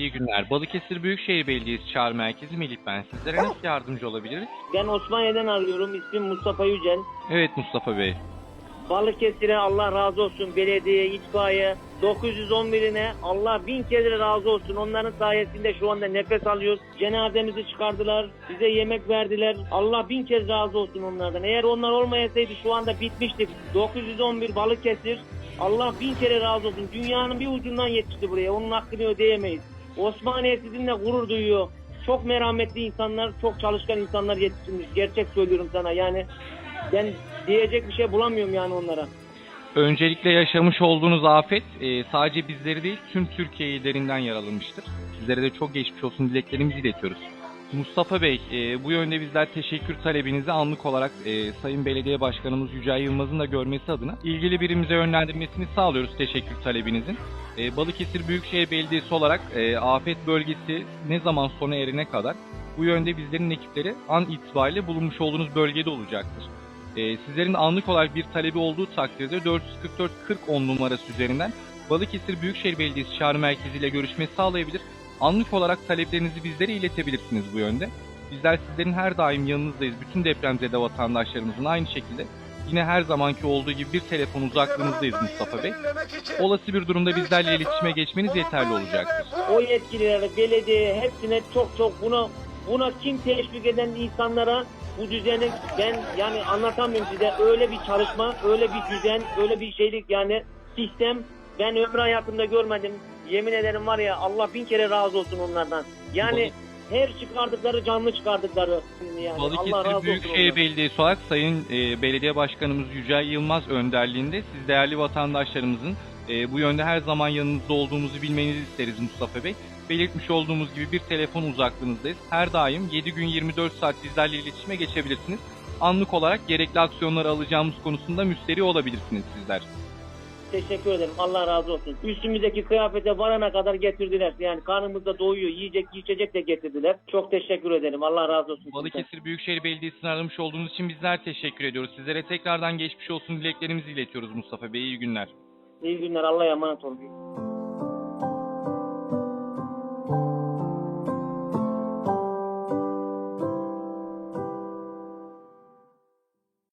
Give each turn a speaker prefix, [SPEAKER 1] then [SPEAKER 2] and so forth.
[SPEAKER 1] İyi günler. Balıkesir Büyükşehir Belediyesi Çağrı Merkezi Melih ben. Sizlere nasıl yardımcı olabiliriz?
[SPEAKER 2] Ben Osmaniye'den arıyorum. İsmim Mustafa Yücel.
[SPEAKER 1] Evet Mustafa Bey.
[SPEAKER 2] Balıkesir'e Allah razı olsun. Belediye, itfaiye, 911'ine Allah bin kere razı olsun. Onların sayesinde şu anda nefes alıyoruz. Cenazemizi çıkardılar. Bize yemek verdiler. Allah bin kez razı olsun onlardan. Eğer onlar olmayasaydı şu anda bitmiştik. 911 Balıkesir. Allah bin kere razı olsun. Dünyanın bir ucundan yetişti buraya. Onun hakkını ödeyemeyiz. Osmaniye sizinle gurur duyuyor. Çok merhametli insanlar, çok çalışkan insanlar yetiştirmiş. Gerçek söylüyorum sana. Yani ben diyecek bir şey bulamıyorum yani onlara.
[SPEAKER 1] Öncelikle yaşamış olduğunuz afet e, sadece bizleri değil tüm Türkiye'yi derinden yaralamıştır. Sizlere de çok geçmiş olsun dileklerimizi iletiyoruz. Mustafa Bey, e, bu yönde bizler teşekkür talebinizi anlık olarak e, Sayın Belediye Başkanımız Yücel Yılmaz'ın da görmesi adına ilgili birimize yönlendirmesini sağlıyoruz teşekkür talebinizin. E, Balıkesir Büyükşehir Belediyesi olarak e, afet bölgesi ne zaman sona erine kadar bu yönde bizlerin ekipleri an itibariyle bulunmuş olduğunuz bölgede olacaktır. E, sizlerin anlık olarak bir talebi olduğu takdirde 444 40 10 numarası üzerinden Balıkesir Büyükşehir Belediyesi Çağrı Merkezi ile görüşme sağlayabilir. Anlık olarak taleplerinizi bizlere iletebilirsiniz bu yönde. Bizler sizlerin her daim yanınızdayız. Bütün depremzede vatandaşlarımızın aynı şekilde yine her zamanki olduğu gibi bir telefon uzaklığınızdayız Mustafa Bey. Olası bir durumda bizlerle iletişime geçmeniz yeterli olacaktır.
[SPEAKER 2] O yetkililere, belediye hepsine çok çok buna buna kim teşvik eden insanlara bu düzenin ben yani anlatamıyorum size öyle bir çalışma, öyle bir düzen, öyle bir şeylik yani sistem ben ömrü hayatımda görmedim. Yemin ederim var ya Allah bin kere razı olsun onlardan. Yani her çıkardıkları canlı çıkardıkları yani Allah razı
[SPEAKER 1] Balıkesir
[SPEAKER 2] olsun.
[SPEAKER 1] Büyükşehir
[SPEAKER 2] onlardan.
[SPEAKER 1] Belediyesi olarak Sayın e, Belediye Başkanımız Yücel Yılmaz önderliğinde siz değerli vatandaşlarımızın e, bu yönde her zaman yanınızda olduğumuzu bilmenizi isteriz Mustafa Bey. Belirtmiş olduğumuz gibi bir telefon uzaklığınızdayız. Her daim 7 gün 24 saat bizlerle iletişime geçebilirsiniz. Anlık olarak gerekli aksiyonları alacağımız konusunda müsteri olabilirsiniz sizler.
[SPEAKER 2] Teşekkür ederim. Allah razı olsun. Üstümüzdeki kıyafete varana kadar getirdiler. Yani karnımızda doyuyor. Yiyecek, içecek de getirdiler. Çok teşekkür ederim. Allah razı olsun.
[SPEAKER 1] Balıkesir Büyükşehir Belediyesi'ni aramış olduğunuz için bizler teşekkür ediyoruz. Sizlere tekrardan geçmiş olsun dileklerimizi iletiyoruz Mustafa Bey. İyi günler.
[SPEAKER 2] İyi günler. Allah'a emanet olun.